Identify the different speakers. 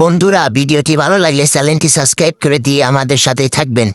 Speaker 1: বন্ধুরা ভিডিওটি ভালো লাগলে চ্যানেলটি সাবস্ক্রাইব করে দিয়ে আমাদের সাথে থাকবেন